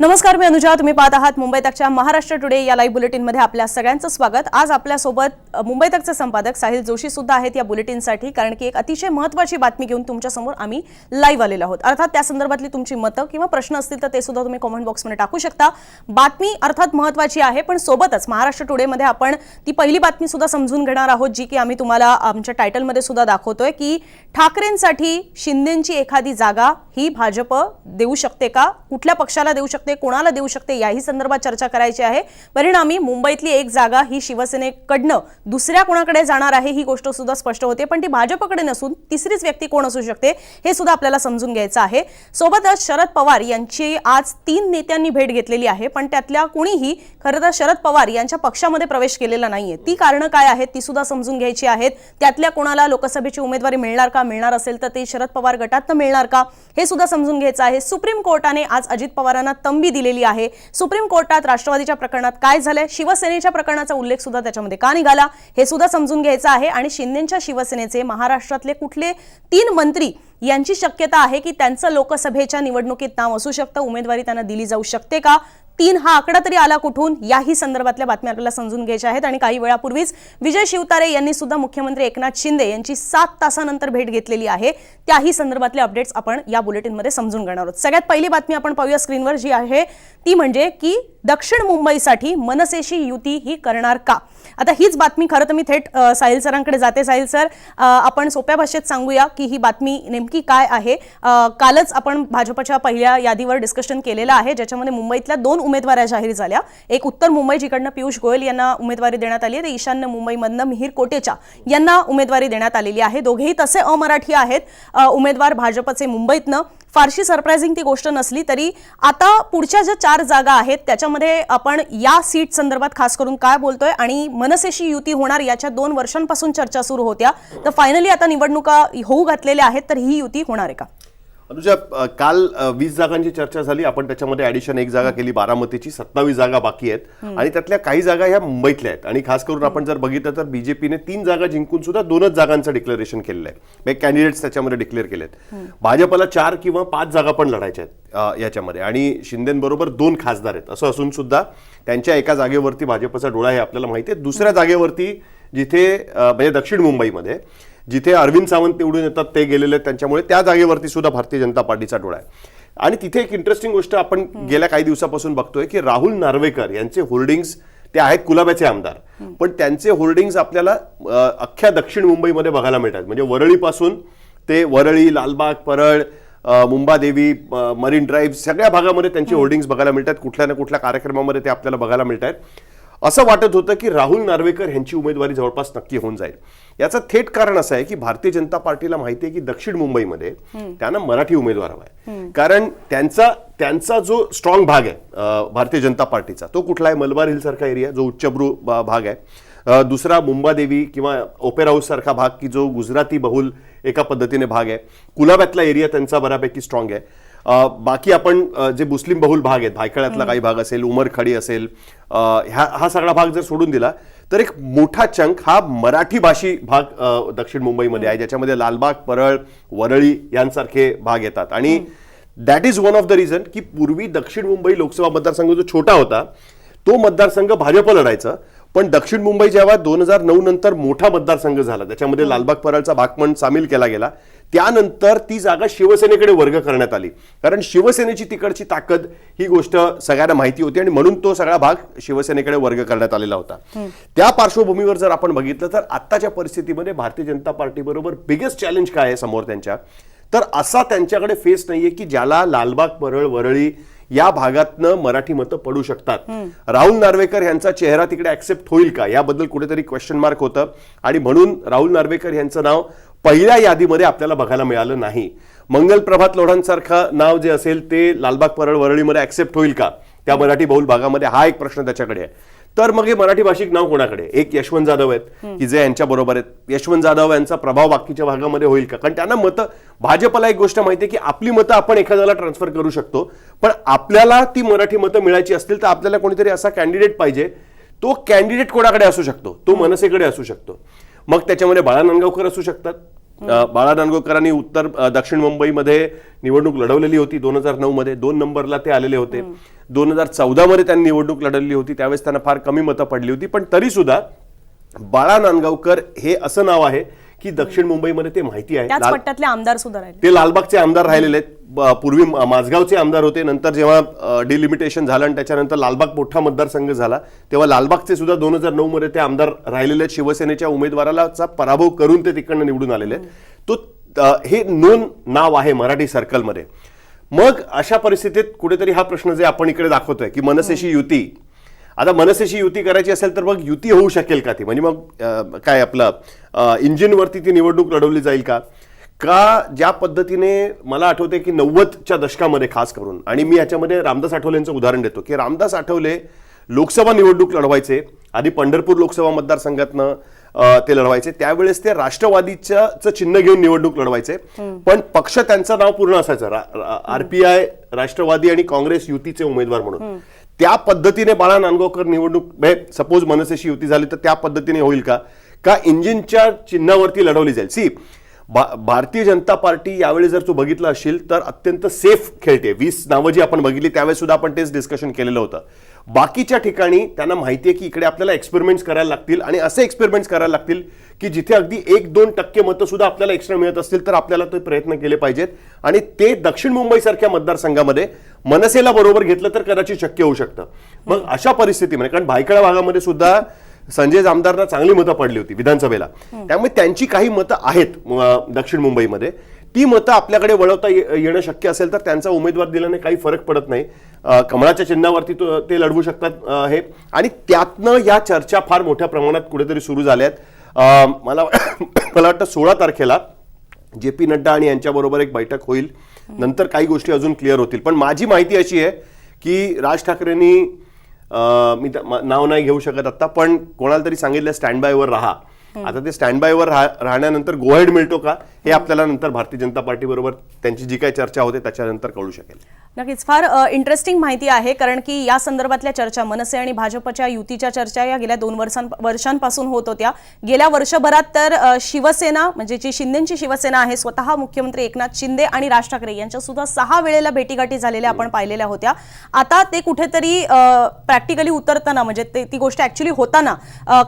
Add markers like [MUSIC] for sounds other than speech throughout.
नमस्कार मी अनुजा. तुम्ही पाहत आहात मुंबई तकच्या महाराष्ट्र टुडे या लाईव्ह बुलेटिनमध्ये आपल्या सगळ्यांचं स्वागत. आज आपल्यासोबत मुंबई तकचे संपादक साहिल जोशी सुद्धा आहेत या बुलेटिनसाठी कारण की एक अतिशय महत्त्वाची बातमी घेऊन तुमच्यासमोर आम्ही लाईव्ह आलेलो आहोत. अर्थात त्या संदर्भातली तुमची मतं किंवा प्रश्न असतील तर ते सुद्धा तुम्ही कॉमेंट बॉक्समध्ये टाकू शकता. बातमी अर्थात महत्त्वाची आहे पण सोबतच महाराष्ट्र टुडेमध्ये आपण ती पहिली बातमी सुद्धा समजून घेणार आहोत जी की आम्ही तुम्हाला आमच्या टायटलमध्ये सुद्धा दाखवतोय की ठाकरेंसाठी शिंदेची एखादी जागा ही भाजप देऊ शकते का? कुठल्या पक्षाला देऊ शकते? कोणाला देऊ शकते याही संदर्भात चर्चा करायची आहे. परिणामी मुंबईतली एक जागा ही शिवसेनेकडनं दुसऱ्या कोणाकडे जाणार आहे ही गोष्ट सुद्धा स्पष्ट होते. पण ती भाजपकडे नसून तिसरीच व्यक्ती कोण असू शकते हे सुद्धा आपल्याला समजून घ्यायचं आहे. सोबतच शरद पवार यांची आज तीन नेत्यांनी भेट घेतलेली आहे. पण त्यातल्या कुणीही खरं तर शरद पवार यांच्या पक्षामध्ये प्रवेश केलेला नाहीये. ती कारणं काय आहेत ती सुद्धा समजून घ्यायची आहेत. त्यातल्या कोणाला लोकसभेची उमेदवारी मिळणार का मिळणार असेल तर ते शरद पवार गटातनं मिळणार का हे सुद्धा समजून घ्यायचं आहे. सुप्रीम कोर्टाने आज अजित पवारांना तम तंबी दिलेली आहे. सुप्रीम कोर्टात राष्ट्रवादीच्या प्रकरणात काय झालंय? शिवसेनेच्या प्रकरणाचा उल्लेख सुद्धा त्याच्यामध्ये का निघाला? हे सुद्धा समजून घ्यायचं आहे. आणि शिंदेच्या शिवसेनेचे महाराष्ट्रातले कुठले तीन मंत्री यांची शक्यता आहे की त्यांचं लोकसभेच्या निवडणुकीत नाव असू शकतं. उमेदवारी त्यांना दिली जाऊ शकते का? तीन हा आकडा तरी आला कुठून? याही संदर्भातल्या बातम्या आपल्याला समजून घ्यायच्या आहेत. आणि काही वेळापूर्वीच विजय शिवतारे यांनी सुद्धा मुख्यमंत्री एकनाथ शिंदे यांची सात तासानंतर भेट घेतलेली आहे. त्याही संदर्भातले अपडेट्स आपण या बुलेटिनमध्ये समजून घेणार आहोत. सगळ्यात पहिली बातमी आपण पाहूया स्क्रीनवर जी आहे ती म्हणजे की दक्षिण मुंबईसाठी मनसेशी युती ही करणार का? आता हीच बातमी खरं तर मी थेट साहिल सरांकडे जाते. साहिल सर आपण सोप्या भाषेत सांगूया की ही बातमी नेमकी काय आहे. कालच आपण भाजपच्या पहिल्या यादीवर डिस्कशन केलेलं आहे ज्याच्यामध्ये मुंबईतल्या दोन उमेदवाऱ्या जाहीर झाल्या. एक उत्तर मुंबई जिकडनं पियुष गोयल यांना उमेदवारी देण्यात आली आहे तर ईशान्य मुंबईमधनं मिहीर कोटेचा यांना उमेदवारी देण्यात आलेली आहे. दोघेही तसे अमराठी आहेत. उमेदवार भाजपचे मुंबईतनं. फारशी सरप्राईझिंग ती गोष्ट नसली तरी आता पुढच्या ज्या चार जागा आहेत त्याच्यामध्ये आपण या सीट संदर्भात खास करून काय बोलतोय आणि मनसेशी युती होणार याच्या दोन वर्षांपासून चर्चा सुरू होत्या. तर फायनली आता निवडणुका होऊ घातलेल्या आहेत तर ही युती होणार आहे का? अनुजा काल वीस जागांची चर्चा झाली. आपण त्याच्यामध्ये ऍडिशन एक जागा केली. बारामतीची सत्तावीस जागा बाकी आहेत. आणि त्यातल्या काही जागा ह्या मुंबईतल्या आहेत. आणि खास करून आपण जर बघितलं तर बीजेपीने तीन जागा जिंकून सुद्धा दोनच जागांचं डिक्लेरेशन केलेलं आहे. म्हणजे कॅन्डिडेट्स त्याच्यामध्ये डिक्लेअर केलेत. भाजपला चार किंवा पाच जागा पण लढायच्या आहेत याच्यामध्ये. आणि शिंदेबरोबर दोन खासदार आहेत. असं असून सुद्धा त्यांच्या एका जागेवरती भाजपचा डोळा आहे आपल्याला माहिती आहे. दुसऱ्या जागेवरती जिथे म्हणजे दक्षिण मुंबईमध्ये जिथे अरविंद सावंत निवडून येतात ते गेलेले आहेत त्यांच्यामुळे. त्या जागेवरती सुद्धा भारतीय जनता पार्टीचा डोळा आहे. आणि तिथे एक इंटरेस्टिंग गोष्ट आपण गेल्या काही दिवसापासून बघतोय की राहुल नार्वेकर यांचे होर्डिंग्स ते आहेत कुलाब्याचे आमदार. पण त्यांचे होर्डिंग्स आपल्याला अख्ख्या दक्षिण मुंबईमध्ये बघायला मिळतात. म्हणजे वरळीपासून ते वरळी लालबाग परळ मुंबादेवी मरीन ड्राईव्ह सगळ्या भागामध्ये त्यांची होर्डिंग्स बघायला मिळतात. कुठल्या ना कुठल्या कार्यक्रमामध्ये ते आपल्याला बघायला मिळत आहेत असं वाटत होतं की राहुल नार्वेकर यांची उमेदवारी जवळपास नक्की होऊन जाईल. याचं थेट कारण असं आहे की भारतीय जनता पार्टीला माहिती आहे की दक्षिण मुंबईमध्ये त्यांना मराठी उमेदवार हवा आहे कारण त्यांचा त्यांचा जो स्ट्रॉंग भाग आहे भारतीय जनता पार्टीचा तो कुठला आहे? मलबार हिल सारखा एरिया जो उच्चभ्रू भाग आहे. दुसरा मुंबादेवी किंवा ओपेरा हाऊस सारखा भाग की जो गुजराती बहुल एका पद्धतीने भाग आहे. कुलाब्यातला एरिया त्यांचा बऱ्यापैकी स्ट्रॉंग आहे. बाकी आपण जे मुस्लिम बहुल भाग आहेत भायखळ्यातला काही भाग असेल उमरखडी असेल ह्या हा सगळा भाग जर सोडून दिला तर एक मोठा चंक हा मराठी भाषी भाग दक्षिण मुंबईमध्ये आहे ज्याच्यामध्ये लालबाग परळ वरळी यांसारखे भाग येतात. आणि that is one of the reason की पूर्वी दक्षिण मुंबई लोकसभा मतदारसंघ जो छोटा होता तो मतदारसंघ भाजप लढायचा. पण दक्षिण मुंबई जेव्हा दोन हजार नऊ नंतर मोठा मतदारसंघ झाला त्याच्यामध्ये लालबाग परळचा भाग पण सामील केला गेला त्यानंतर ती जागा शिवसेनेकडे वर्ग करण्यात आली. कारण शिवसेनेची तिकडची ताकद ही गोष्ट सगळ्यांना माहिती होती आणि म्हणून तो सगळा भाग शिवसेनेकडे वर्ग करण्यात आलेला होता. त्या पार्श्वभूमीवर जर आपण बघितलं तर आत्ताच्या परिस्थितीमध्ये भारतीय जनता पार्टी बरोबर बिगेस्ट चॅलेंज काय आहे समोर त्यांच्या? तर असा त्यांच्याकडे फेस नाहीये की ज्याला लालबाग परळ वरळी या भागातनं मराठी मतं पडू शकतात. राहुल नार्वेकर यांचा चेहरा तिकडे ऍक्सेप्ट होईल का? याबद्दल कुठेतरी क्वेश्चन मार्क होतं. आणि म्हणून राहुल नार्वेकर यांचं नाव पहिल्या यादीमध्ये आपल्याला बघायला मिळालं नाही. मंगल प्रभात लोढांसारखं नाव जे असेल ते लालबाग परळ वरळीमध्ये ऍक्सेप्ट होईल का? त्या मराठी बहुल भागामध्ये हा एक प्रश्न त्याच्याकडे आहे. तर मग हे मराठी भाषिक नाव कोणाकडे? एक यशवंत जाधव आहेत की जे यांच्या बरोबर आहेत. यशवंत जाधव यांचा प्रभाव बाकीच्या भागामध्ये होईल का? कारण त्यांना मतं भाजपला एक गोष्ट माहिती आहे की आपली मतं आपण एखाद्याला ट्रान्सफर करू शकतो पण आपल्याला ती मराठी मतं मिळायची असतील तर आपल्याला कोणीतरी असा कॅन्डिडेट पाहिजे. तो कॅन्डिडेट कोणाकडे असू शकतो? तो मनसेकडे असू शकतो. मग त्याच्यामध्ये बाळा नांदगावकर असू शकतात. बाळा नांदगावकरांनी उत्तर दक्षिण मुंबईमध्ये निवडणूक लढवलेली होती दोन हजार नऊ मध्ये दोन नंबरला ते आलेले होते. दोन हजार चौदा मध्ये त्यांनी निवडणूक लढवली होती. त्यावेळेस त्यांना फार कमी मतं पडली होती. पण तरी सुद्धा बाळा नांदगावकर हे असं नाव आहे की दक्षिण मुंबईमध्ये ते माहिती आहे. त्याच लाल- पट्ट्यातले आमदार सुद्धा राहिले. ते लालबागचे आमदार राहिलेले आहेत. ब- पूर्वी म- माझगावचे आमदार होते. नंतर जेव्हा डिलिमिटेशन झालं आणि त्याच्यानंतर लालबाग मोठा मतदारसंघ झाला तेव्हा लालबागचे सुद्धा दोन हजार नऊ मध्ये ते आमदार राहिलेले आहेत. शिवसेनेच्या उमेदवाराला पराभव करून ते तिकडनं निवडून आलेले आहेत. तो अ, हे नोंद नाव आहे मराठी सर्कलमध्ये मग अशा परिस्थितीत कुठेतरी हा प्रश्न जे आपण इकडे दाखवतोय की मनसेशी युती आता मनसेशी युती करायची असेल तर मग युती होऊ शकेल का ती? म्हणजे मग काय आपलं इंजिनवरती ती निवडणूक लढवली जाईल का? का ज्या पद्धतीने मला आठवते की नव्वदच्या दशकामध्ये खास करून आणि मी याच्यामध्ये रामदास आठवलेंचं उदाहरण देतो की रामदास आठवले लोकसभा निवडणूक लढवायचे आधी पंढरपूर लोकसभा मतदारसंघातनं ते लढवायचे त्यावेळेस ते राष्ट्रवादीचं चं चिन्ह घेऊन निवडणूक लढवायचे. पण पक्ष त्यांचं नाव पूर्ण असायचं आरपीआय राष्ट्रवादी आणि काँग्रेस युतीचे उमेदवार म्हणून. त्या पद्धतीने बाळा नांदगावकर निवडणूक म्हणजे सपोज मनसेशी युती झाली तर त्या पद्धतीने होईल का? का इंजिनच्या चिन्हावरती लढवली जाईल? सी भा- भारतीय जनता पार्टी यावेळी जर तू बघितलं असेल तर अत्यंत सेफ खेळते. वीस नावं जी आपण बघितली त्यावेळेस सुद्धा आपण तेच डिस्कशन केलेलं होतं. बाकीच्या ठिकाणी त्यांना माहिती आहे की इकडे आपल्याला एक्सपेरिमेंट्स करायला लागतील आणि असे एक्सपेरिमेंट्स करायला लागतील की जिथे अगदी एक दोन टक्के मतं सुद्धा आपल्याला एक्स्ट्रा मिळत असतील तर आपल्याला ते प्रयत्न केले पाहिजेत. आणि ते दक्षिण मुंबई सारख्या मतदारसंघामध्ये मनसेला बरोबर घेतलं तर कदाचित शक्य होऊ शकतं. मग अशा परिस्थितीमध्ये कारण भायखळा भागामध्ये सुद्धा संजय जामदारना चांगली मतं पडली होती विधानसभेला. त्यामुळे त्यांची काही मतं आहेत दक्षिण मुंबईमध्ये. ती मतं आपल्याकडे वळवता येणं शक्य असेल तर त्यांचा उमेदवार दिल्याने काही फरक पडत नाही. कमळाच्या चिन्हावरती तो- ते लढवू शकतात हे. आणि त्यातनं या चर्चा फार मोठ्या प्रमाणात कुठेतरी सुरू झाल्यात. अ, मला [COUGHS] मला वाटतं सोळा तारखेला जे पी नड्डा आणि यांच्याबरोबर एक बैठक होईल. नंतर काही गोष्टी अजून क्लिअर होतील. पण माझी माहिती अशी आहे की राज ठाकरेंनी मी नाव नाही घेऊ शकत आता पण कोणाला तरी सांगितलं स्टँड बायवर राहा. आता ते स्टँड बायवर राहा- राहण्यानंतर गोहेड मिळतो का? हे आपल्याला नंतर भारतीय जनता पार्टी बरोबर त्यांची जी काही चर्चा होते त्याच्यानंतर कळू शकेल. नक्कीच फार इंटरेस्टिंग माहिती आहे कारण की या संदर्भातल्या चर्चा मनसे आणि भाजपच्या युतीच्या चर्चा या गेल्या दोन वर्षां वर्षांपासून होत होत्या. गेल्या वर्षभरात तर शिवसेना म्हणजे जी शिंदेची शिवसेना आहे स्वतः मुख्यमंत्री एकनाथ शिंदे आणि राज ठाकरे यांच्या सुद्धा सहा वेळेला भेटीगाठी झालेल्या आपण पाहिलेल्या होत्या. आता ते कुठेतरी प्रॅक्टिकली उतरताना म्हणजे ते ती गोष्ट ऍक्च्युली होताना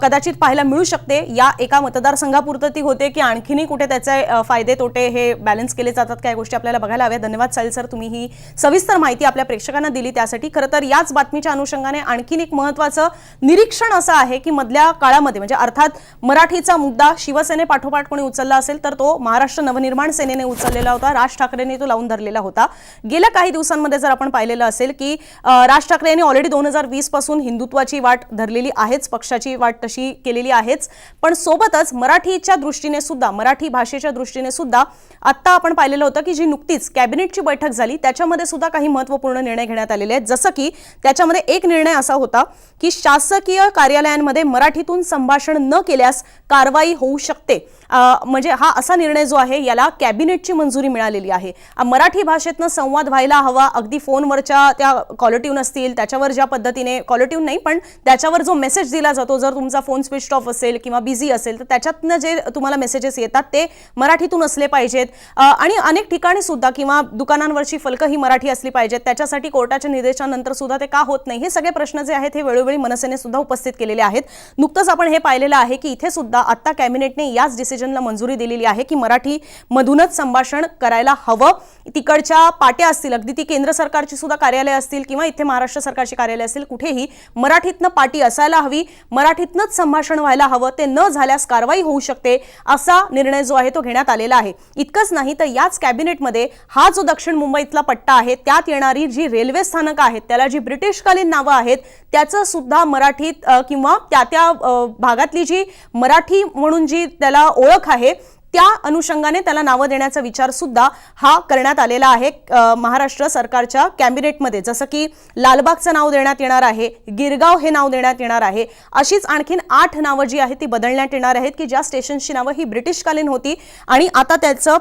कदाचित पाहायला मिळू शकते. या एका मतदारसंघापुरतं ती होते की आणखीनही कुठे त्याचे फायदे तोटे हे बॅलन्स केले जातात काय गोष्टी आपल्याला बघायला हव्या. धन्यवाद साहिल सर. तुम्ही ही सविस्तर माहिती आपल्या प्रेक्षकांना दिली त्यासाठी. खरं तर याच बातमीच्या अनुषंगाने आणखीन एक महत्वाचं निरीक्षण असं आहे की मधल्या काळामध्ये म्हणजे अर्थात मराठीचा मुद्दा शिवसेने पाठोपाठ कोणी उचलला असेल तर तो महाराष्ट्र नवनिर्माण सेनेने उचललेला होता. राज ठाकरेंनी तो लावून धरलेला होता. गेल्या काही दिवसांमध्ये जर आपण पाहिलेलं असेल की राज ठाकरे यांनी ऑलरेडी दोन हजार वीसपासून हिंदुत्वाची वाट धरलेली आहेच पक्षाची वाट तशी केलेली आहेच. पण सोबतच मराठीच्या दृष्टीने सुद्धा मराठी भाषेच्या दृष्टीने सुद्धा आत्ता आपण पाहिलेलं होतं की जी नुकतीच कॅबिनेटची बैठक झाली त्याच्यामध्ये सुद्धा काही महत्त्वपूर्ण निर्णय घेण्यात आलेले आहेत. जसं की त्याच्यामध्ये एक निर्णय असा होता की शासकीय कार्यालयांमध्ये मराठीतून संभाषण न केल्यास कारवाई होऊ शकते. म्हणजे हा असा निर्णय जो आहे याला कॅबिनेटची मंजुरी मिळालेली आहे. मराठी भाषेतनं संवाद व्हायला हवा. अगदी फोनवरच्या त्या कॉलर असतील त्याच्यावर ज्या पद्धतीने कॉलर नाही पण त्याच्यावर जो मेसेज दिला जातो जर तुमचा फोन स्विच ऑफ असेल किंवा बिझी असेल तर त्याच्यातनं जे तुम्हाला मेसेजेस येतात ते मराठीतून असले पाहिजेत. आणि अनेक ठिकाणी सुद्धा किंवा दुकानांवरची फलकं ही मराठी असली पाहिजेत. त्याच्यासाठी कोर्टाच्या निर्देशानंतर सुद्धा ते का होत नाही हे सगळे प्रश्न जे आहेत हे वेळोवेळी मनसेने सुद्धा उपस्थित केलेले आहेत. नुकतंच आपण हे पाहिलेलं आहे की इथे सुद्धा आत्ता कॅबिनेटने याच डिसिजनला मंजुरी दिलेली आहे की मराठी मधूनच संभाषण करायला हवं. तिकडच्या पाट्या असतील अगदी ती केंद्र सरकारची सुद्धा कार्यालय असतील किंवा इथे महाराष्ट्र सरकारची कार्यालय असतील कुठेही मराठीतनं पाटी असायला हवी मराठीतनंच संभाषण व्हायला हवं ते न झाल्यास कारवाई होऊ शकते असा निर्णय जो आहे तो घेण्यात आलेला आहे. इतकंच नाही तर याच कॅबिनेटमध्ये हा जो दक्षिण मुंबईतला पट्टा आहे त्यात येणारी जी रेल्वे स्थानकं आहेत त्याला जी ब्रिटिशकालीन नावं आहेत त्याचं सुद्धा मराठीत किंवा त्या त्या भागातली जी मराठी म्हणून जी त्याला ओळख आहे. त्या अनुषंगाने त्याला नावं देण्याचा विचार सुद्धा हा करण्यात आलेला आहे महाराष्ट्र सरकारच्या कॅबिनेटमध्ये. जसं की लालबागचं नाव देण्यात येणार आहे गिरगाव हे नाव देण्यात येणार आहे. अशीच आणखीन आठ नावं जी आहेत ती बदलण्यात येणार आहेत की ज्या स्टेशनची नावं ही ब्रिटिशकालीन होती आणि आता त्याचं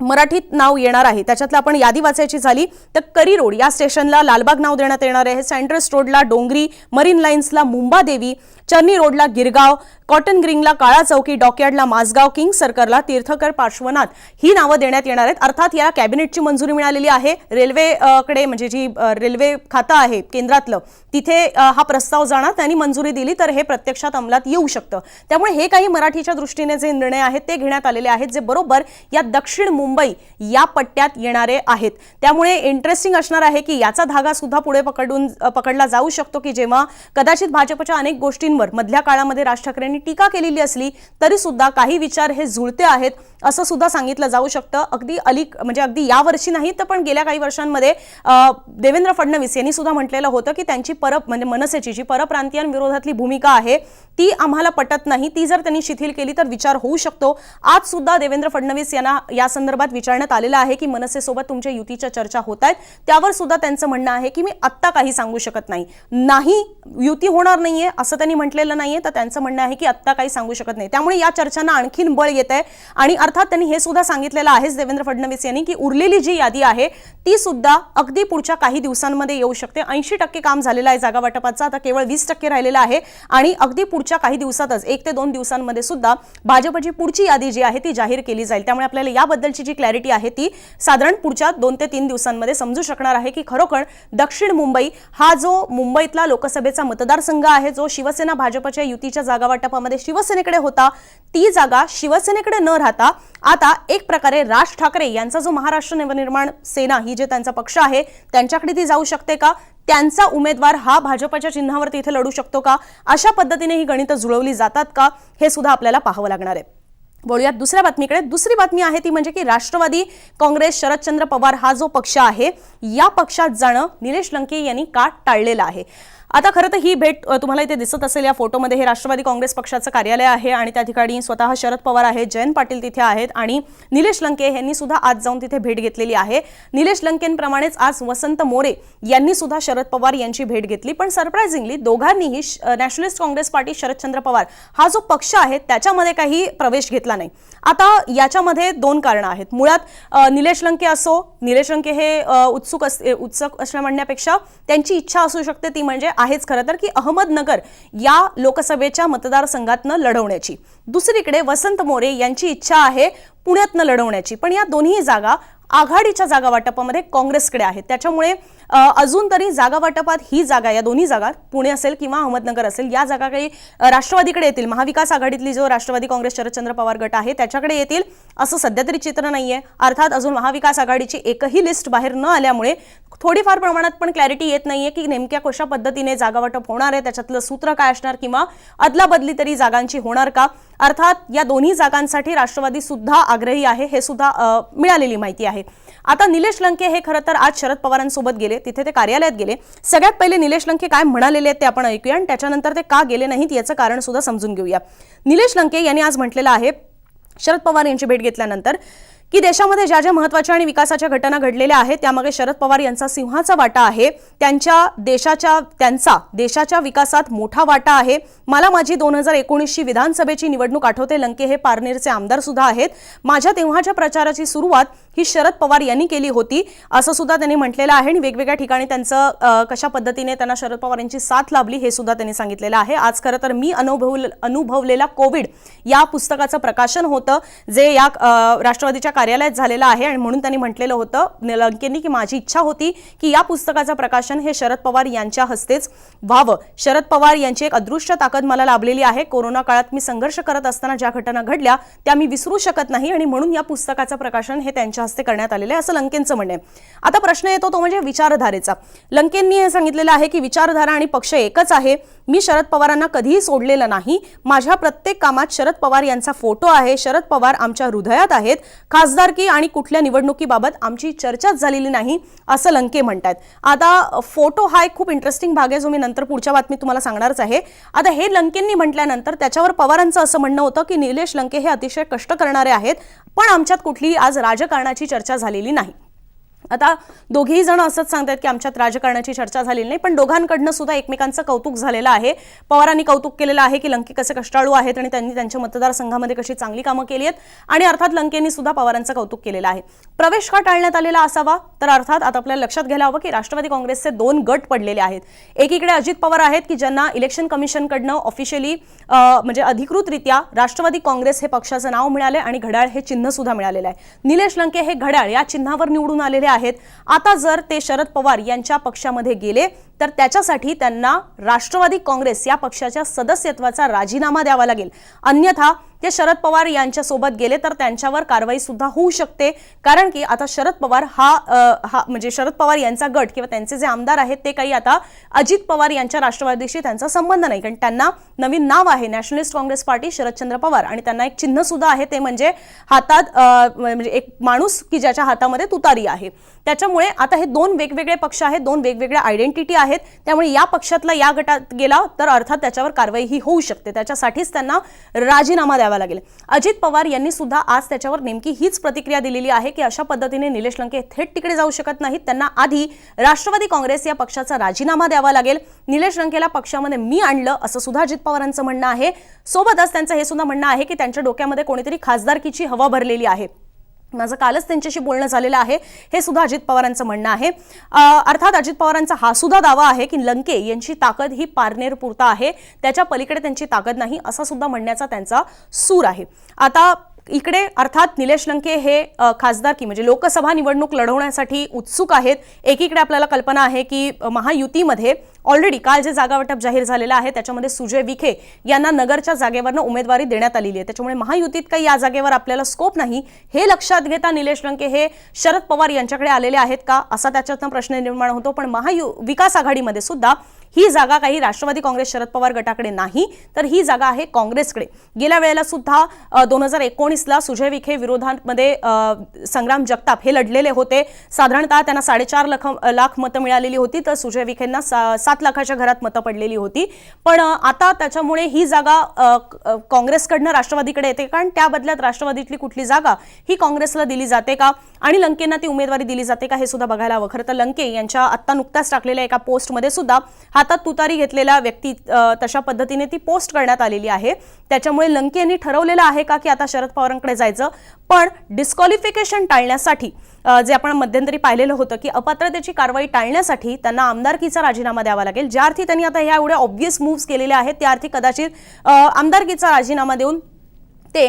मराठीत नाव येणार आहे. त्याच्यातलं आपण यादी वाचायची झाली तर करी रोड या स्टेशनला लालबाग नाव देण्यात येणार आहे. सेंट्रस रोडला डोंगरी मरीन लाईन्सला मुंबादेवी चर्नी रोडला गिरगाव कॉटन ग्रीनला काळा चौकी डॉकयार्डला माझगाव किंग सर्कलला तीर्थकर पार्श्वनाथ ही नावं देण्यात येणार आहेत. अर्थात या कॅबिनेटची मंजुरी मिळालेली आहे. रेल्वेकडे म्हणजे जी रेल्वे खातं आहे केंद्रातलं तिथे हा प्रस्ताव जाणार. त्यांनी मंजुरी दिली तर हे प्रत्यक्षात अंमलात येऊ शकतं. त्यामुळे हे काही मराठीच्या दृष्टीने जे निर्णय आहेत ते घेण्यात आलेले आहेत जे बरोबर या दक्षिण मुंबई या पट्ट्यात येणारे आहेत. त्यामुळे इंटरेस्टिंग असणार आहे की याचा धागा सुद्धा पुढे पकडून पकडला जाऊ शकतो की जेव्हा कदाचित भाजपच्या अनेक गोष्टींवर मधल्या काळामध्ये राज ठाकरेंनी टीका केलेली असली तरी सुद्धा काही विचार हे जुळते आहेत असं सुद्धा सांगितलं जाऊ शकतं. अगदी अली म्हणजे अगदी या वर्षी नाही तर पण गेल्या काही वर्षांमध्ये देवेंद्र फडणवीस यांनी सुद्धा म्हटलेलं होतं की त्यांची पर म्हणजे मनसेची जी परप्रांतीयांविरोधातली भूमिका आहे ती आम्हाला पटत नाही. ती जर त्यांनी शिथिल केली तर विचार होऊ शकतो. आज सुद्धा देवेंद्र फडणवीस यांना या संदर्भात विचारण्यात आलेलं आहे की मनसेसोबत तुमच्या युतीच्या चर्चा होत आहेत. त्यावर सुद्धा त्यांचं म्हणणं आहे की मी आत्ता काही सांगू शकत नाही. नाही युती होणार नाहीये असं त्यांनी म्हटलेलं नाहीये तर त्यांचं म्हणणं आहे की आत्ता काही सांगू शकत नाही. त्यामुळे या चर्चांना आणखीन बळ येत आहे आणि अर्थात त्यांनी हे सुद्धा सांगितलेलं आहेच देवेंद्र फडणवीस यांनी की उरलेली जी यादी आहे ती सुद्धा अगदी पुढच्या काही दिवसांमध्ये येऊ शकते. ऐंशी टक्के काम झालेलं आहे जागा वाटपाचं आता केवळ वीस टक्के राहिलेलं आहे. आणि अगदी पुढच्या काही दिवसातच एक ते दोन दिवसांमध्ये सुद्धा भाजपची पुढची यादी जी आहे ती जाहीर केली जाईल. त्यामुळे आपल्याला याबद्दलची जी क्लॅरिटी आहे ती साधारण पुढच्या दोन ते तीन दिवसांमध्ये समजू शकणार आहे की खरोखर दक्षिण मुंबई हा जो मुंबईतला लोकसभेचा मतदारसंघ आहे जो शिवसेना भाजपच्या युतीच्या जागा वाटपामध्ये शिवसेनेकडे होता. ती जागा शिवसेनेकडे न राहता आता एक प्रकारे राज ठाकरे यांचा जो महाराष्ट्र नवनिर्माण सेना ही जे त्यांचा पक्ष आहे त्यांच्याकडे ती जाऊ शकते का? त्यांचा उमेदवार हा भाजपच्या चिन्हावरती इथे लढू शकतो का? अशा पद्धतीने ही गणितं जुळवली जातात का? हे सुद्धा आपल्याला पाहावं लागणार आहे. बोलूयात दुसऱ्या बातमीकडे. दुसरी बातमी आहे ती म्हणजे की राष्ट्रवादी काँग्रेस शरदचंद्र पवार हा जो पक्ष आहे या पक्षात जाणं निलेश लंके यांनी का टाळलेलं आहे? आता खरं तर ही भेट तुम्हाला इथे दिसत असेल या फोटोमध्ये हे राष्ट्रवादी काँग्रेस पक्षाचं कार्यालय आहे आणि त्या ठिकाणी स्वतः शरद पवार आहेत जयंत पाटील तिथे आहेत आणि निलेश लंके यांनी सुद्धा आज जाऊन तिथे भेट घेतलेली आहे. निलेश लंकेंप्रमाणेच आज वसंत मोरे यांनी सुद्धा शरद पवार यांची भेट घेतली. पण सरप्राइझिंगली दोघांनीही श- nationalist Congress party Sharadchandra Pawar हा जो पक्ष आहे त्याच्यामध्ये काही प्रवेश घेतला नाही. आता याच्यामध्ये दोन कारणं आहेत. मुळात निलेश लंके असो निलेश लंके हे उत्सुक अस उत्सुक असणं म्हणण्यापेक्षा त्यांची इच्छा असू शकते ती म्हणजे आहेच खरं तर की अहमदनगर या लोकसभेच्या मतदारसंघातनं लढवण्याची. दुसरीकडे वसंत मोरे यांची इच्छा आहे पुण्यातनं लढवण्याची. पण या दोन्ही जागा आघाडीच्या जागा वाटपामध्ये काँग्रेसकडे आहेत. त्याच्यामुळे अजून तरी जागा वाटपात ही जागा या दोन्ही जागा पुणे असेल किंवा अहमदनगर असेल या जागा काही राष्ट्रवादीकडे येतील. महाविकास आघाडीतली जो राष्ट्रवादी काँग्रेस शरदचंद्र पवार गट आहे त्याच्याकडे येतील. असं सध्या तरी चित्र नाहीये. अर्थात अजून महाविकास आघाडीची एकही लिस्ट बाहेर न आल्यामुळे थोडीफार प्रमाणात पण क्लॅरिटी येत नाहीये की नेमक्या कशा पद्धतीने जागा वाटप होणार आहे त्याच्यातलं सूत्र काय असणार किंवा अदलाबदली तरी जागांची होणार का? अर्थात या दोन्ही जागांसाठी राष्ट्रवादी सुद्धा आग्रही आहे हे सुद्धा मिळालेली माहिती आहे. आता निलेश लंके हे खरं तर आज शरद पवारांसोबत गेले. तिथे ते कार्यालयात गेले. सगळ्यात पहिले निलेश लंके काय म्हणालेले आहेत ते आपण ऐकूया आणि त्याच्यानंतर ते का गेले नाहीत याचं कारण सुद्धा समजून घेऊया. निलेश लंके यांनी आज म्हटलेलं आहे शरद पवार यांची भेट घेतल्यानंतर की देशामध्ये ज्या ज्या महत्त्वाच्या आणि विकासाच्या घटना घडलेल्या आहेत त्यामागे शरद पवार यांचा सिंहाचा वाटा आहे. त्यांच्या देशाच्या त्यांचा देशाच्या विकासात मोठा वाटा आहे. मला माझी दोन हजार एकोणीसची विधानसभेची निवडणूक आठवते. लंके हे पारनेरचे आमदार सुद्धा आहेत. माझ्या तेव्हाच्या प्रचाराची सुरुवात ही शरद पवार यांनी केली होती. असं सुद्धा त्यांनी म्हटलेलं आहे आणि वेगवेगळ्या ठिकाणी त्यांचं कशा पद्धतीने त्यांना शरद पवार यांची साथ लाभली हे सुद्धा त्यांनी सांगितलेलं आहे. आज खरं तर मी अनुभव अनुभवलेला कोविड या पुस्तकाचं प्रकाशन होतं जे या राष्ट्रवादीच्या कार्यालयात झालेला आहे आणि म्हणून त्यांनी म्हटलेलं होतं लंकेंनी की माझी इच्छा होती की या पुस्तकाचं प्रकाशन हे शरद पवार यांच्या हस्तेच व्हावं. शरद पवार यांची एक अदृश्य ताकद मला लाभलेली आहे. कोरोना काळात मी संघर्ष करत असताना ज्या घटना घडल्या त्या मी विसरू शकत नाही आणि म्हणून या पुस्तकाचं प्रकाशन हे त्यांच्या हस्ते करण्यात आलेलं आहे असं लंकेंचं म्हणणं आहे. आता प्रश्न येतो तो म्हणजे विचारधारेचा. लंकेंनी हे सांगितलेलं आहे की विचारधारा आणि पक्ष एकच आहे. मी शरद पवारांना कधीही सोडलेलं नाही. माझ्या प्रत्येक कामात शरद पवार यांचा फोटो आहे. शरद पवार आमच्या हृदयात आहेत. खासदारकी आणि कुठल्या निवडणुकीबाबत आमची चर्चाच झालेली नाही असं लंके म्हणतात आता फोटो हा एक खूप इंटरेस्टिंग भाग आहे जो मी नंतर पुढच्या बातमीत तुम्हाला सांगणारच आहे. आता हे लंकेंनी म्हटल्यानंतर त्याच्यावर पवारांचं असं म्हणणं होतं की निलेश लंके हे अतिशय कष्ट करणारे आहेत पण आमच्यात कुठलीही आज राजकारणाची चर्चा झालेली नाही. आता दोघेही जण असंच सांगतात की आमच्यात राजकारणाची चर्चा झालेली नाही पण दोघांकडनं सुद्धा एकमेकांचं कौतुक झालेलं आहे. पवारांनी कौतुक केलेलं आहे की लंके कसे कष्टाळू आहेत आणि त्यांनी त्यांच्या मतदारसंघामध्ये कशी चांगली कामं केली आहेत आणि अर्थात लंकेंनी सुद्धा पवारांचं कौतुक केलेलं आहे. प्रवेश का टाळण्यात आलेला असावा? तर अर्थात आता आपल्याला लक्षात घ्यायला हवं की राष्ट्रवादी काँग्रेसचे दोन गट पडलेले आहेत. एकीकडे अजित पवार आहेत की ज्यांना इलेक्शन कमिशनकडनं ऑफिशियली म्हणजे अधिकृतरित्या राष्ट्रवादी काँग्रेस हे पक्षाचं नाव मिळाले आणि घड्याळ हे चिन्ह सुद्धा मिळालेलं आहे. निलेश लंके हे घड्याळ या चिन्हावर निवडून आलेले आहेत. आता जर ते शरद पवार यांच्या पक्षामध्ये गेले तर त्याच्यासाठी त्यांना राष्ट्रवादी काँग्रेस या पक्षाच्या सदस्यत्वाचा राजीनामा द्यावा लागेल. अन्यथा ते शरद पवार यांच्यासोबत गेले तर त्यांच्यावर कारवाई सुद्धा होऊ शकते. कारण की आता शरद पवार हा हा म्हणजे शरद पवार यांचा गट किंवा त्यांचे जे आमदार आहेत ते काही आता अजित पवार यांच्या राष्ट्रवादीशी त्यांचा संबंध नाही. कारण त्यांना नवीन नाव आहे nationalist Congress party Sharadchandra Pawar. आणि त्यांना एक चिन्ह सुद्धा आहे ते म्हणजे हातात म्हणजे एक माणूस की ज्याच्या हातामध्ये तुतारी आहे. त्याच्यामुळे आता हे दोन वेगवेगळे पक्ष आहेत दोन वेगवेगळ्या आयडेंटिटी आहेत. त्यामुळे या पक्षातला या गटात गेला तर अर्थात त्याच्यावर कारवाई ही होऊ शकते. त्याच्यासाठीच त्यांना राजीनामा द्यावा लागेल. अजित पवार यांनी सुद्धा आज त्याच्यावर नेमकी हीच प्रतिक्रिया दिलेली आहे की अशा पद्धतीने निलेश लंके थेट तिकडे जाऊ शकत नाहीत. त्यांना आधी राष्ट्रवादी काँग्रेस या पक्षाचा राजीनामा द्यावा लागेल. निलेश लंकेला पक्षामध्ये मी आणलं असं सुद्धा अजित पवारांचं म्हणणं आहे. सोबतच त्यांचं हे सुद्धा म्हणणं आहे की त्यांच्या डोक्यामध्ये कोणीतरी खासदारकीची हवा भरलेली आहे. माझं कालच त्यांच्याशी बोलणं झालेलं आहे. हे सुद्धा अजित पवारांचं म्हणणं आहे. अर्थात अजित पवारांचा हा सुद्धा दावा आहे की लंके यांची ताकद ही पारनेर पुरता आहे. त्याच्या पलीकडे त्यांची ताकद नाही असा सुद्धा म्हणण्याचा त्यांचा सूर आहे. आता इकडे अर्थात निलेश लंके हे खासदारकी म्हणजे लोकसभा निवडणूक लढवण्यासाठी उत्सुक आहेत. एकीकडे आपल्याला कल्पना आहे की महायुतीमध्ये ऑलरेडी काल जे जागा वाटप जाहीर झालेलं आहे त्याच्यामध्ये सुजय विखे यांना नगरच्या जागेवरनं उमेदवारी देण्यात आलेली आहे. त्याच्यामुळे महायुतीत काही या जागेवर आपल्याला स्कोप नाही. हे लक्षात घेता निलेश लंके हे शरद पवार यांच्याकडे आलेले आहेत का? असा त्याच्यातनं प्रश्न निर्माण होतो. पण महायु विकास आघाडीमध्ये सुद्धा ही जागा काही राष्ट्रवादी काँग्रेस शरद पवार गटाकडे नाही तर ही जागा आहे काँग्रेसकडे. गेल्या वेळेला सुद्धा दोन हजार एकोणीसला सुजय विखे विरोधांमध्ये संग्राम जगताप हे लढलेले होते. साधारणतः त्यांना साडेचार लाख लाख मतं मिळालेली होती तर सुजय विखेंना सा- सात लाखाच्या घरात मतं पडलेली होती. पण आता त्याच्यामुळे ही जागा काँग्रेसकडनं राष्ट्रवादीकडे येते कारण त्या बदल्यात राष्ट्रवादीतली कुठली जागा ही काँग्रेसला दिली जाते का? आणि लंकेंना ती उमेदवारी दिली जाते का हे सुद्धा बघायला हवं. खरं तर लंके यांच्या आत्ता नुकत्याच टाकलेल्या एका पोस्टमध्ये सुद्धा हातात तुतारी घेतलेल्या व्यक्ती तशा पद्धतीने ती पोस्ट करण्यात आलेली आहे. त्याच्यामुळे लंके यांनी ठरवलेलं आहे का की आता शरद पवारांकडे जायचं. पण डिस्क्वालिफिकेशन टाळण्यासाठी जे आपण मध्यंतरी पाहिलेलं होतं की अपात्रतेची कारवाई टाळण्यासाठी त्यांना आमदारकीचा राजीनामा द्यावा लागेल. ज्या अर्थी त्यांनी आता ह्या एवढ्या ऑब्व्हियस मूव्स केलेल्या आहेत त्या अर्थी कदाचित आमदारकीचा राजीनामा देऊन ते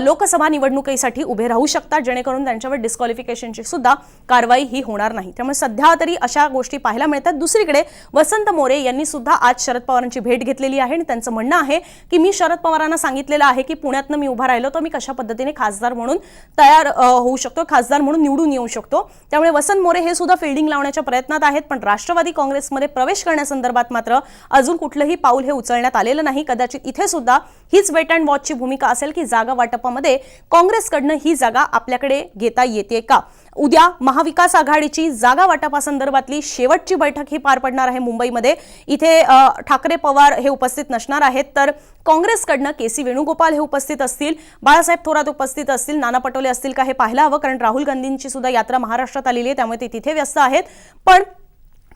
लोकसभा निवडणुकीसाठी उभे राहू शकतात जेणेकरून त्यांच्यावर डिस्क्वालिफिकेशनची सुद्धा कारवाई ही होणार नाही. त्यामुळे सध्या तरी अशा गोष्टी पाहायला मिळतात. दुसरीकडे वसंत मोरे यांनी सुद्धा आज शरद पवारांची भेट घेतलेली आहे आणि त्यांचं म्हणणं आहे की मी शरद पवारांना सांगितलेलं आहे की पुण्यातनं मी उभा राहिलो तर मी कशा पद्धतीने खासदार म्हणून तयार होऊ शकतो खासदार म्हणून निवडून येऊ शकतो. त्यामुळे वसंत मोरे हे सुद्धा फिल्डिंग लावण्याच्या प्रयत्नात आहेत पण राष्ट्रवादी काँग्रेसमध्ये प्रवेश करण्यासंदर्भात मात्र अजून कुठलंही पाऊल हे उचलण्यात आलेलं नाही. कदाचित इथे सुद्धा हीच वेट अँड वॉचची भूमिका असेल की जागा वाटपामध्ये काँग्रेसकडनं ही जागा आपल्याकडे घेता येते का? उद्या महाविकास आघाडीची जागा वाटपासंदर्भातली शेवटची बैठक ही पार पडणार आहे मुंबईमध्ये. इथे ठाकरे पवार हे उपस्थित नसणार आहेत तर काँग्रेसकडनं के सी वेणुगोपाल हे उपस्थित असतील बाळासाहेब थोरात उपस्थित असतील नाना पटोले असतील का हे पाहायला हवं कारण राहुल गांधींची सुद्धा यात्रा महाराष्ट्रात आलेली आहे त्यामुळे ते तिथे व्यस्त आहेत. पण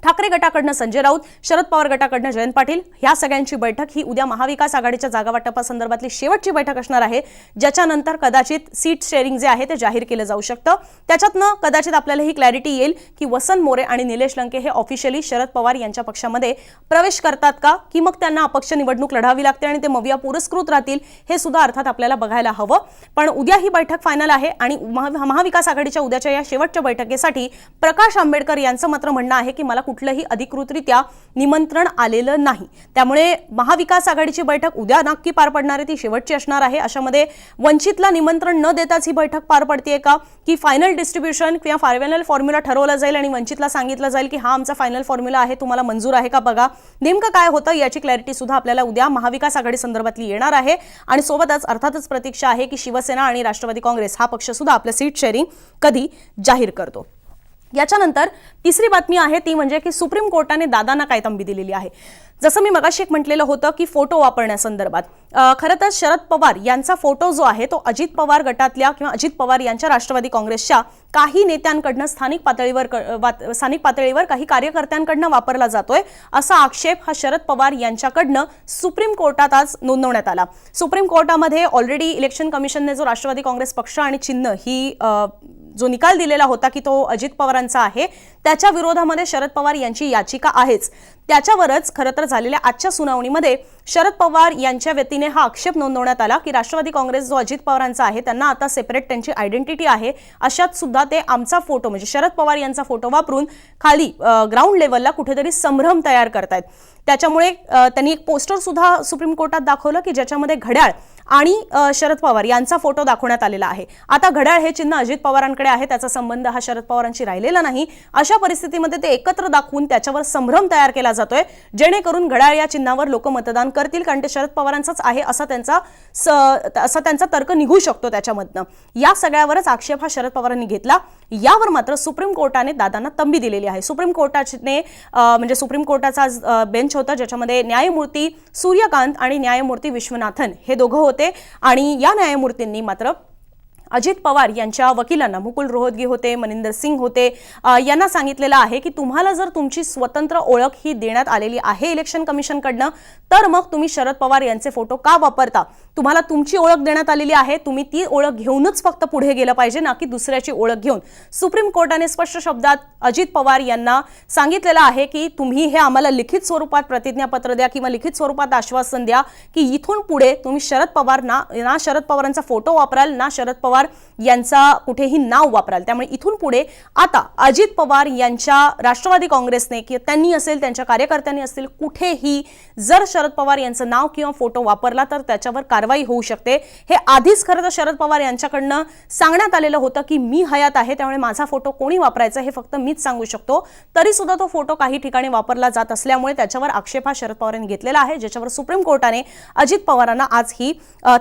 ठाकरे गटाकडनं संजय राऊत शरद पवार गटाकडनं जयंत पाटील ह्या सगळ्यांची बैठक ही उद्या महाविकास आघाडीच्या जागावाटपासंदर्भातली शेवटची बैठक असणार आहे ज्याच्यानंतर कदाचित सीट शेअरिंग जे आहे ते जाहीर केलं जाऊ शकतं. त्याच्यातनं कदाचित आपल्याला ही क्लॅरिटी येईल की वसंत मोरे आणि निलेश लंके हे ऑफिशियली शरद पवार यांच्या पक्षामध्ये प्रवेश करतात का? की मग त्यांना अपक्ष निवडणूक लढावी लागते आणि ते मविया पुरस्कृत राहतील? हे सुद्धा अर्थात आपल्याला बघायला हवं. पण उद्या ही बैठक फायनल आहे आणि महा- महाविकास आघाडीच्या उद्याच्या या शेवटच्या बैठकीसाठी प्रकाश आंबेडकर यांचं मात्र म्हणणं आहे की मला कुठलंही अधिकृतरित्या निमंत्रण आलेलं नाही. त्यामुळे महाविकास आघाडीची बैठक उद्या नक्की पार पडणार आहे ती शेवटची असणार आहे. अशामध्ये वंचितला निमंत्रण न देताच ही बैठक पार पडते का? की फायनल डिस्ट्रीब्युशन किंवा फायनल फॉर्म्युला ठरवला जाईल आणि वंचितला सांगितलं जाईल की हा आमचा फायनल फॉर्म्युला आहे तुम्हाला मंजूर आहे का बघा? नेमकं काय होतं याची क्लॅरिटी सुद्धा आपल्याला उद्या महाविकास आघाडी संदर्भातली येणार आहे. आणि सोबतच अर्थातच प्रतीक्षा आहे की शिवसेना आणि राष्ट्रवादी काँग्रेस हा पक्ष सुद्धा आपलं सीट शेअरिंग कधी जाहीर करतो. याच्यानंतर तिसरी बातमी आहे ती म्हणजे की सुप्रीम कोर्टाने दादांना काय तंबी दिलेली आहे. जसं मी मगाशी एक म्हटलेलं होतं की फोटो वापरण्यासंदर्भात खरं तर शरद पवार यांचा फोटो जो आहे तो अजित पवार गटातल्या किंवा अजित पवार यांच्या राष्ट्रवादी काँग्रेसच्या काही नेत्यांकडनं स्थानिक पातळीवर वात- स्थानिक पातळीवर काही कार्यकर्त्यांकडनं वापरला जातोय असा आक्षेप हा शरद पवार यांच्याकडनं सुप्रीम कोर्टात आज नोंदवण्यात आला. सुप्रीम कोर्टामध्ये ऑलरेडी इलेक्शन कमिशनने जो राष्ट्रवादी काँग्रेस पक्ष आणि चिन्ह ही जो निकाल दिलेला होता की तो अजित पवारांचा आहे त्याच्या विरोधामध्ये शरद पवार यांची याचिका आहेच. त्याच्यावरच खरं तर झालेल्या आजच्या सुनावणीमध्ये शरद पवार यांच्या वतीने हा आक्षेप नोंदवण्यात आला की राष्ट्रवादी काँग्रेस जो अजित पवारांचा आहे त्यांना आता सेपरेट त्यांची आयडेंटिटी आहे. अशात सुद्धा ते आमचा फोटो म्हणजे शरद पवार यांचा फोटो वापरून खाली ग्राउंड लेवलला कुठेतरी संभ्रम तयार करतायत. त्याच्यामुळे त्यांनी एक पोस्टर सुद्धा सुप्रीम कोर्टात दाखवलं की ज्याच्यामध्ये घड्याळ आणि शरद पवार यांचा फोटो दाखवण्यात आलेला आहे. आता घड्याळ हे चिन्ह अजित पवारांकडे आहे त्याचा संबंध हा शरद पवारांशी राहिलेला नाही. अशा परिस्थितीमध्ये ते एकत्र दाखवून त्याच्यावर संभ्रम तयार केला जातोय. जेणेकरून घड्याळ या चिन्हावर लोक मतदान करतील कारण ते शरद पवारांचाच आहे असा त्यांचा स- असा त्यांचा तर्क निघू शकतो त्याच्यामधनं. या सगळ्यावरच आक्षेप हा शरद पवारांनी घेतला. यावर मात्र सुप्रीम कोर्टाने दादांना तंबी दिलेली आहे. सुप्रीम कोर्टाने म्हणजे सुप्रीम कोर्टाचा बेंच होता ज्याच्यामध्ये न्यायमूर्ती सूर्यकांत आणि न्यायमूर्ती विश्वनाथन हे दोघं होते. आणि या न्यायमूर्तींनी मात्र अजित पवार यांच्या वकिलांना मुकुल रोहतगी होते मनिंदर सिंग होते यांना सांगितलेलं आहे की तुम्हाला जर तुमची स्वतंत्र ओळख ही देण्यात आलेली आहे इलेक्शन कमिशनकडनं तर मग तुम्ही शरद पवार यांचे फोटो का वापरता? तुम्हाला तुमची ओळख देण्यात आलेली आहे तुम्ही ती ओळख घेऊनच फक्त पुढे गेलं पाहिजे ना की दुसऱ्याची ओळख घेऊन. सुप्रीम कोर्टाने स्पष्ट शब्दात अजित पवार यांना सांगितलेलं आहे की तुम्ही हे आम्हाला लिखित स्वरूपात प्रतिज्ञापत्र द्या किंवा लिखित स्वरूपात आश्वासन द्या की इथून पुढे तुम्ही शरद पवार ना ना शरद पवारांचा फोटो वापराल ना शरद पवार यांचा कुठेही नाव वापराल. त्यामुळे इथून पुढे आता अजित पवार यांच्या राष्ट्रवादी काँग्रेसने किंवा त्यांनी असेल त्यांच्या कार्यकर्त्यांनी असतील कुठेही जर शरद पवार यांचं नाव किंवा फोटो वापरला तर त्याच्यावर कारवाई होऊ शकते. हे आधीच खरं तर शरद पवार यांच्याकडनं सांगण्यात आलेलं होतं की मी हयात आहे त्यामुळे माझा फोटो कोणी वापरायचा हे फक्त मीच सांगू शकतो. तरी सुद्धा तो फोटो काही ठिकाणी वापरला जात असल्यामुळे त्याच्यावर आक्षेप हा शरद पवार यांनी घेतलेला आहे ज्याच्यावर सुप्रीम कोर्टाने अजित पवारांना आज ही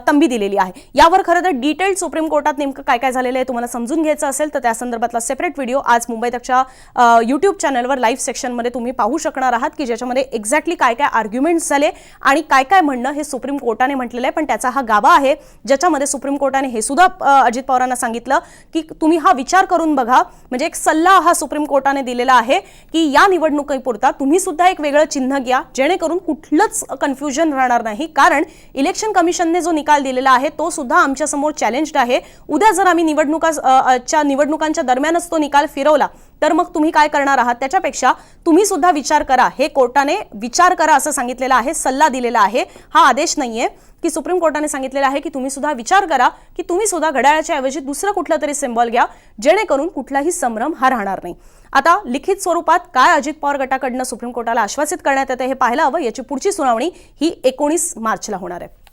तंबी दिलेली आहे. यावर खरं तर डिटेल्ड सुप्रीम कोर्ट चित्रपटात नेमकं काय काय झालेलं आहे तुम्हाला समजून घ्यायचं असेल तर त्या संदर्भातला सेपरेट व्हिडिओ आज मुंबई तकच्या चॅनलवर लाईव्ह सेक्शनमध्ये तुम्ही पाहू शकणार आहात की ज्याच्यामध्ये एक्झॅक्टली काय काय आर्ग्युमेंट्स झाले आणि काय काय म्हणणं हे सुप्रीम कोर्टाने म्हटलेलं आहे. पण त्याचा हा गावा आहे ज्याच्यामध्ये सुप्रीम कोर्टाने हे सुद्धा अजित पवारांना सांगितलं की तुम्ही हा विचार करून बघा. म्हणजे एक सल्ला हा सुप्रीम कोर्टाने दिलेला आहे की या निवडणुकीपुरता तुम्ही सुद्धा एक वेगळं चिन्ह घ्या जेणेकरून कुठलंच कन्फ्युजन राहणार नाही. कारण इलेक्शन कमिशनने जो निकाल दिलेला आहे तो सुद्धा आमच्यासमोर चॅलेंज्ड आहे. उद्या जर आम्ही निवडणुका च्या निवडणुकांच्या दरम्यानच तो निकाल फिरवला तर मग तुम्ही काय करणार आहात? त्याच्यापेक्षा तुम्ही सुद्धा विचार करा. हे कोर्टाने विचार करा असं सांगितलेलं आहे सल्ला दिलेला आहे. हा आदेश नाहीये की सुप्रीम कोर्टाने सांगितलेलं आहे की तुम्ही सुद्धा विचार करा की तुम्ही सुद्धा घड्याळाच्या ऐवजी दुसरं कुठलं तरी सिम्बॉल घ्या जेणेकरून कुठलाही संभ्रम हा राहणार नाही. आता लिखित स्वरूपात काय अजित पवार गटाकडनं सुप्रीम कोर्टाला आश्वासित करण्यात येतं हे पाहायला हवं याची पुढची सुनावणी ही एकोणीस मार्चला होणार आहे.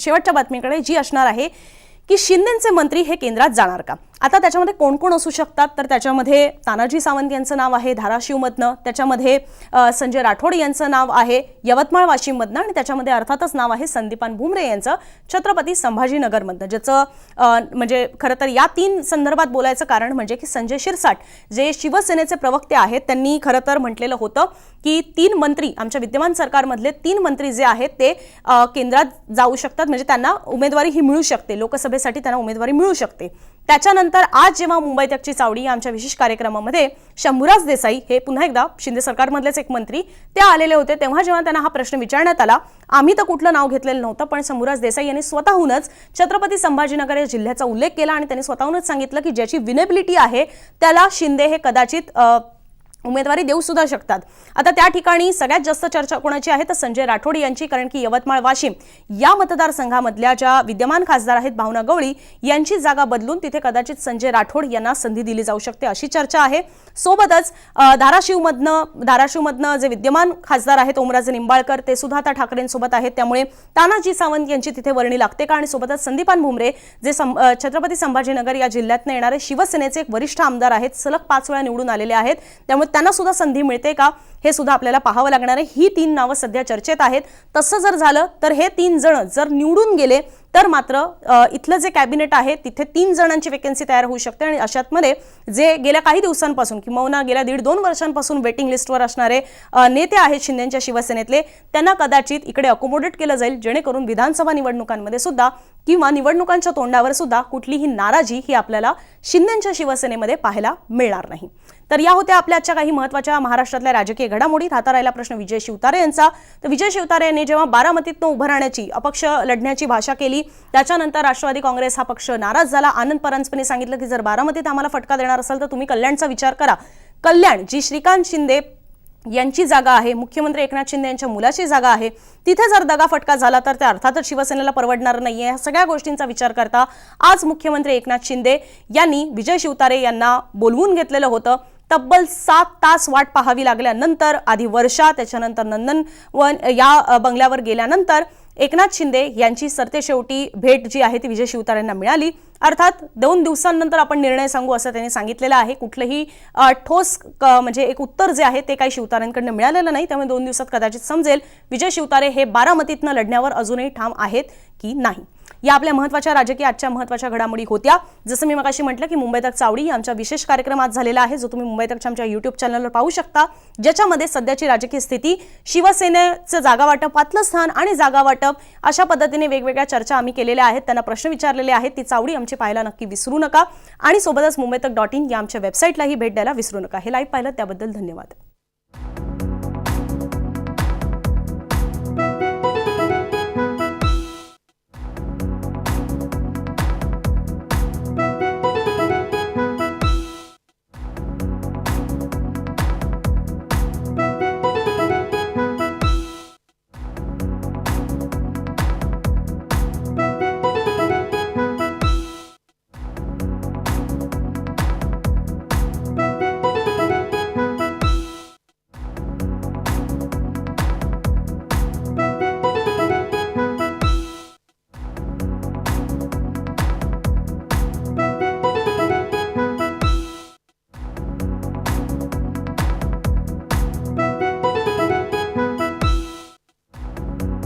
शेवटच्या बातमीकडे जी असणार आहे की शिंदेचे मंत्री हे केंद्रात जाणार का? आता त्याच्यामध्ये कोण कोण असू शकतात? तर त्याच्यामध्ये तानाजी सावंत यांचं नाव आहे धाराशिवमधनं. त्याच्यामध्ये संजय राठोड यांचं नाव आहे यवतमाळ वाशिममधनं. आणि त्याच्यामध्ये अर्थातच नाव आहे संदीपान भुमरे यांचं छत्रपती संभाजीनगरमधनं. ज्याचं म्हणजे खरं तर या तीन संदर्भात बोलायचं कारण म्हणजे की संजय शिरसाट जे शिवसेनेचे प्रवक्ते आहेत त्यांनी खरं तर म्हटलेलं होतं की तीन मंत्री आमच्या विद्यमान सरकारमधले तीन मंत्री जे आहेत ते केंद्रात जाऊ शकतात. म्हणजे त्यांना उमेदवारी ही मिळू शकते. लोकसभेसाठी त्यांना उमेदवारी मिळू शकते. त्याच्यानंतर आज जेव्हा मुंबई तकची चावडी आमच्या विशेष कार्यक्रमामध्ये शंभूराज देसाई हे पुन्हा एकदा शिंदे सरकारमधलेच एक मंत्री ते आलेले होते तेव्हा जेव्हा त्यांना हा प्रश्न विचारण्यात आला आम्ही तर कुठलं नाव घेतलेलं नव्हतं पण शंभूराज देसाई यांनी स्वतःहूनच छत्रपती संभाजीनगर या जिल्ह्याचा उल्लेख केला आणि त्यांनी स्वतःहूनच सांगितलं की ज्याची विनेबिलिटी आहे त्याला शिंदे हे कदाचित उमेदवारी देऊ सुद्धा शकतात. आता त्या ठिकाणी सगळ्यात जास्त चर्चा कोणाची आहे? तर संजय राठोड यांची कारण की यवतमाळ वाशिम या मतदारसंघामधल्या ज्या विद्यमान खासदार आहेत भावना गवळी यांची जागा बदलून तिथे कदाचित संजय राठोड यांना संधी दिली जाऊ शकते अशी चर्चा आहे. सोबतच धाराशिवमधनं धाराशिवमधनं जे विद्यमान खासदार आहेत ओमराजे निंबाळकर ते सुद्धा आता ठाकरेंसोबत आहेत. त्यामुळे तानाजी सावंत यांची तिथे वर्णी लागते का? आणि सोबतच संदीपान भुमरे जे सं- छत्रपती संभाजीनगर या जिल्ह्यातनं येणारे शिवसेनेचे एक वरिष्ठ आमदार आहेत सलग पाच वेळा निवडून आलेले आहेत. त्यामुळे त्यांना सुद्धा संधी मिळते का? हे सुद्धा आपल्याला पाहावं लागणार आहे. ही तीन नावं सध्या चर्चेत आहेत. तसं जर झालं तर हे तीन जण जर निवडून गेले तर मात्र इथलं जे कॅबिनेट आहे तिथे तीन जणांची वेकन्सी तयार होऊ शकते आणि अशातमध्ये जे गेल्या काही दिवसांपासून किंवा गेल्या दीड दोन वर्षांपासून वेटिंग लिस्टवर असणारे नेते आहेत शिंदेच्या शिवसेनेतले त्यांना कदाचित इकडे अकोमोडेट केलं जाईल जेणेकरून विधानसभा निवडणुकांमध्ये सुद्धा किंवा निवडणुकांच्या तोंडावर सुद्धा कुठलीही नाराजी ही आपल्याला शिंदेच्या शिवसेनेमध्ये पाहायला मिळणार नाही. तर या होत्या आपल्या आजच्या काही महत्त्वाच्या महाराष्ट्रातल्या राजकीय घडामोडीत हाता राहिला प्रश्न विजय शिवतारे यांचा. तर विजय शिवतारे यांनी जेव्हा बारामतीतनं उभं राहण्याची अपक्ष लढण्याची भाषा केली त्याच्यानंतर राष्ट्रवादी काँग्रेस हा पक्ष नाराज झाला. आनंद परांजपणे सांगितलं की जर बारामतीत आम्हाला फटका देणार असेल तर तुम्ही कल्याणचा विचार करा. कल्याण जी श्रीकांत शिंदे यांची जागा आहे मुख्यमंत्री एकनाथ शिंदे यांच्या मुलाची जागा आहे तिथे जर दगा फटका झाला तर ते अर्थातच शिवसेनेला परवडणार नाही ह्या सगळ्या गोष्टींचा विचार करता आज मुख्यमंत्री एकनाथ शिंदे यांनी विजय शिवतारे यांना बोलवून घेतलेलं होतं. तब्बल सात तास वाट पाहावी लागल्यानंतर आधी वर्षा त्याच्यानंतर नंदनवन या बंगल्यावर गेल्यानंतर एकनाथ शिंदे यांची सरतेशेवटी भेट जी आहे ती विजय शिवतारेंना मिळाली. अर्थात दोन दिवसांनंतर आपण निर्णय सांगू असं त्यांनी सांगितलेलं आहे. कुठलंही ठोस क- म्हणजे एक उत्तर जे आहे ते काही शिवतारेंकडनं मिळालेलं नाही. त्यामुळे दोन दिवसात कदाचित समजेल विजय शिवतारे हे बारामतीतनं लढण्यावर अजूनही ठाम आहेत की नाही? या आपल्या महत्त्वाच्या राजकीय आजच्या महत्त्वाच्या घडामोडी होत्या. जसं मी मगाशी म्हटलं की मुंबई तक चावडी आमच्या विशेष कार्यक्रम आज झालेला आहे जो तुम्ही मुंबई तकच्या आमच्या युट्यूब चॅनलवर पाहू शकता. ज्याच्यामध्ये सध्याची राजकीय स्थिती शिवसेनेचं जागा वाटपातलं स्थान आणि जागा वाटप अशा पद्धतीने वेगवेगळ्या चर्चा आम्ही केलेल्या आहेत. त्यांना प्रश्न विचारलेले आहेत. ती चावडी आमची पाहायला नक्की विसरू नका. आणि सोबतच मुंबई तक डॉट इन या आमच्या वेबसाईटलाही भेट द्यायला विसरू नका. हे लाईव्ह पाहिलं त्याबद्दल धन्यवाद.